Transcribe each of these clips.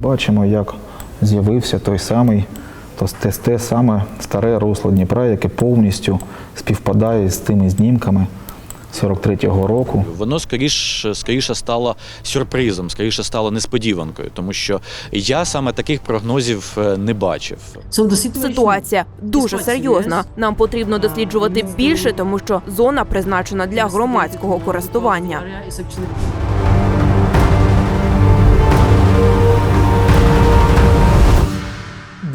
Бачимо, як з'явився той самий, то те, те саме старе русло Дніпра, яке повністю співпадає з тими знімками 43-го року. Воно скоріш, скоріше стало сюрпризом, скоріше стало несподіванкою, тому що я саме таких прогнозів е, не бачив. Ситуація дуже серйозна. Нам потрібно досліджувати більше, тому що зона призначена для громадського користування.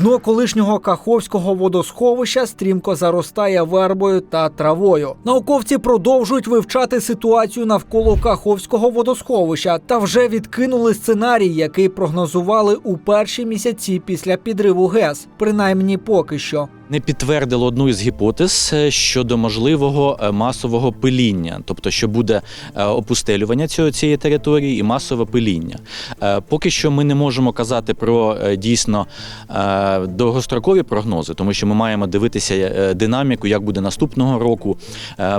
Дно колишнього Каховського водосховища стрімко заростає вербою та травою. Науковці продовжують вивчати ситуацію навколо Каховського водосховища та вже відкинули сценарій, який прогнозували у перші місяці після підриву ГЕС, принаймні поки що. Не підтвердило одну із гіпотез е, щодо можливого е, масового пиління, тобто що буде е, опустелювання цього цієї території і масове пиління. Поки що ми не можемо казати про дійсно довгострокові прогнози, тому що ми маємо дивитися динаміку, як буде наступного року.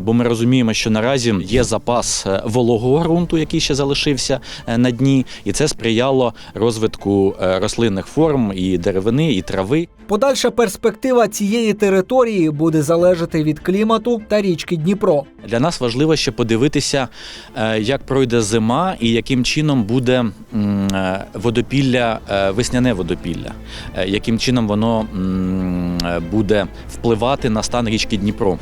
Бо ми розуміємо, що наразі є запас вологого ґрунту, який ще залишився на дні, і це сприяло розвитку рослинних форм і деревини, і трави. Подальша перспектива цієї території буде залежати від клімату та річки Дніпро. Для нас важливо ще подивитися, е, як пройде зима і яким чином буде е, водопілля, е, весняне водопілля, яким чином воно буде впливати на стан річки Дніпро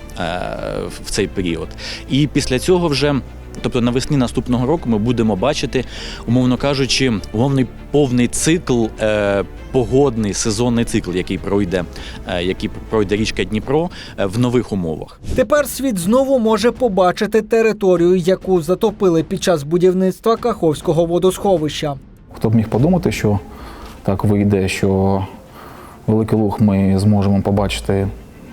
в цей період. І після цього вже. Тобто навесні наступного року ми будемо бачити, умовно кажучи, умовний повний цикл, е, погодний сезонний цикл, який пройде, е, який пройде річка Дніпро е, в нових умовах. Тепер світ знову може побачити територію, яку затопили під час будівництва Каховського водосховища. Хто б міг подумати, що так вийде, що Великий Луг ми зможемо побачити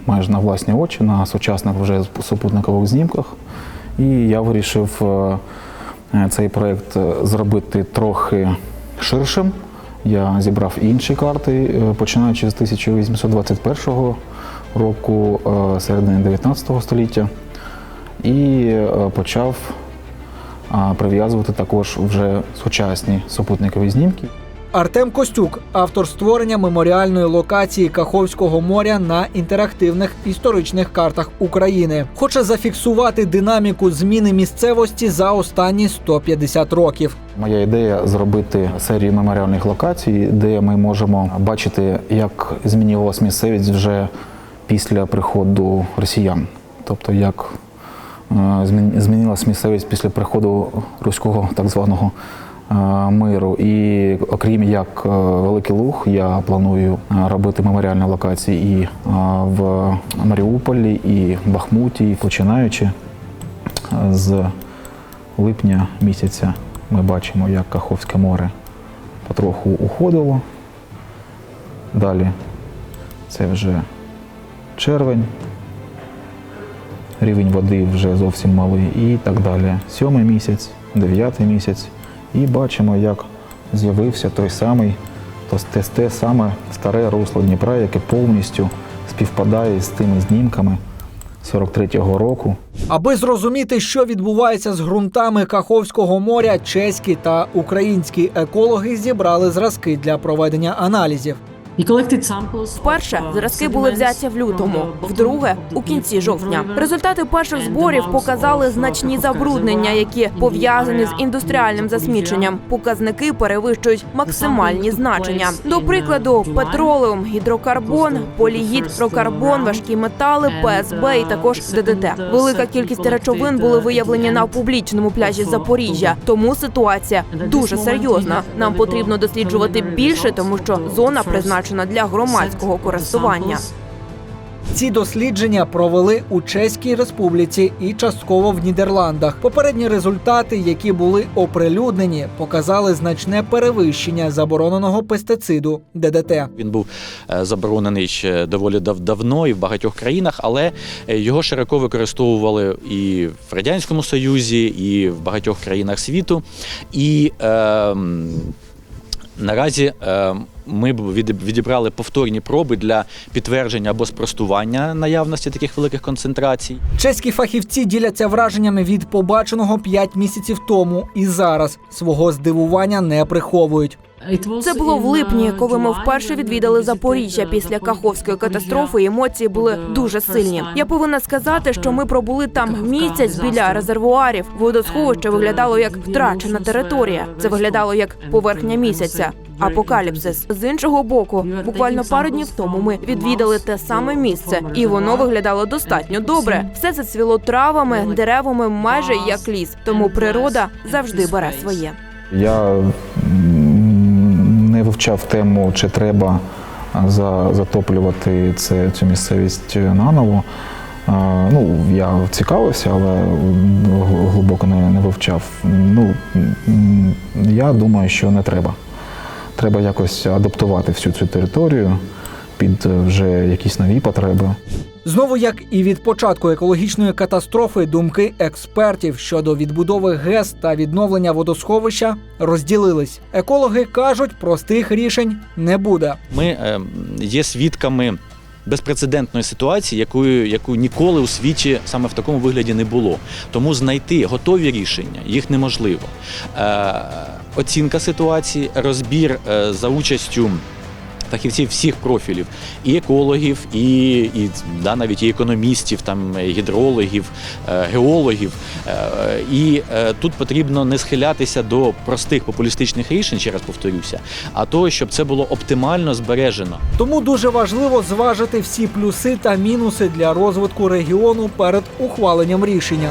майже на власні очі на сучасних вже супутникових знімках. І я вирішив е, е, цей проєкт е, зробити трохи ширшим. Я зібрав інші карти, починаючи з 1821 року, середини 19 століття, і почав прив'язувати також вже сучасні супутникові знімки. Артем Костюк, автор створення меморіальної локації Каховського моря на інтерактивних історичних картах України, хоче зафіксувати динаміку зміни місцевості за останні 150 років. Моя ідея зробити серію меморіальних локацій, де ми можемо бачити, як змінювалася місцевість вже після приходу росіян. Тобто, як е, змінилась місцевість після приходу руського так званого миру. І окрім як е, Великий Луг, я планую е, робити меморіальні локації і е, в Маріуполі, і в Бахмуті, починаючи е, з липня місяця ми бачимо, як Каховське море потроху уходило. Далі це вже червень, рівень води вже зовсім малий і так далі. Сьомий місяць, дев'ятий місяць. І бачимо, як з'явився той самий, те саме старе русло Дніпра, яке повністю співпадає з тими знімками 43-го року. Аби зрозуміти, що відбувається з ґрунтами Каховського моря, чеські та українські екологи зібрали зразки для проведення аналізів. Вперше зразки були взяті в лютому, вдруге у кінці жовтня. Результати перших зборів показали значні забруднення, які пов'язані з індустріальним засміченням. Показники перевищують максимальні значення. До прикладу, петролеум, гідрокарбон, полігідрокарбон, важкі метали, ПСБ і також ДДТ. Велика кількість речовин були виявлені на публічному пляжі Запоріжжя. Тому ситуація дуже серйозна. Нам потрібно досліджувати більше, тому що зона призначена для громадського користування. Ці дослідження провели у Чеській Республіці і частково в Нідерландах. Попередні результати, які були оприлюднені, показали значне перевищення забороненого пестициду ДДТ. Він був е, заборонений ще доволі дав- давно і в багатьох країнах, але е, його широко використовували і в радянському союзі, і в багатьох країнах світу. І е, наразі е, ми б від- відібрали повторні проби для підтвердження або спростування наявності таких великих концентрацій. Чеські фахівці діляться враженнями від побаченого 5 місяців тому і зараз свого здивування не приховують. Це було в липні, коли ми вперше відвідали Запоріжжя після Каховської катастрофи. Емоції були дуже сильні. Я повинна сказати, що ми пробули там місяць біля резервуарів. Водосховище виглядало як втрачена територія. Це виглядало як поверхня місяця. Апокаліпсис з іншого боку, буквально пару днів тому ми відвідали те саме місце, і воно виглядало достатньо добре. Все зацвіло травами, деревами, майже як ліс. Тому природа завжди бере своє. Я не вивчав тему, чи треба за, затоплювати це, цю місцевість наново. Е, Ну, я цікавився, але глибоко не, не вивчав. Ну, я думаю, що не треба. Треба якось адаптувати всю цю територію під е, вже якісь нові потреби. Знову, як і від початку екологічної катастрофи, думки експертів щодо відбудови ГЕС та відновлення водосховища розділились. Екологи кажуть, простих рішень не буде. Ми е, є свідками безпрецедентної ситуації, якою, яку ніколи у світі саме в такому вигляді не було. Тому знайти готові рішення їх неможливо. Е, оцінка ситуації, розбір е, за участю. Фахівців всіх профілів, і екологів, і, і да, навіть і економістів, там гідрологів, е, геологів. Е, І е, тут потрібно не схилятися до простих популістичних рішень, ще раз повторюся, а того, щоб це було оптимально збережено. Тому дуже важливо зважити всі плюси та мінуси для розвитку регіону перед ухваленням рішення.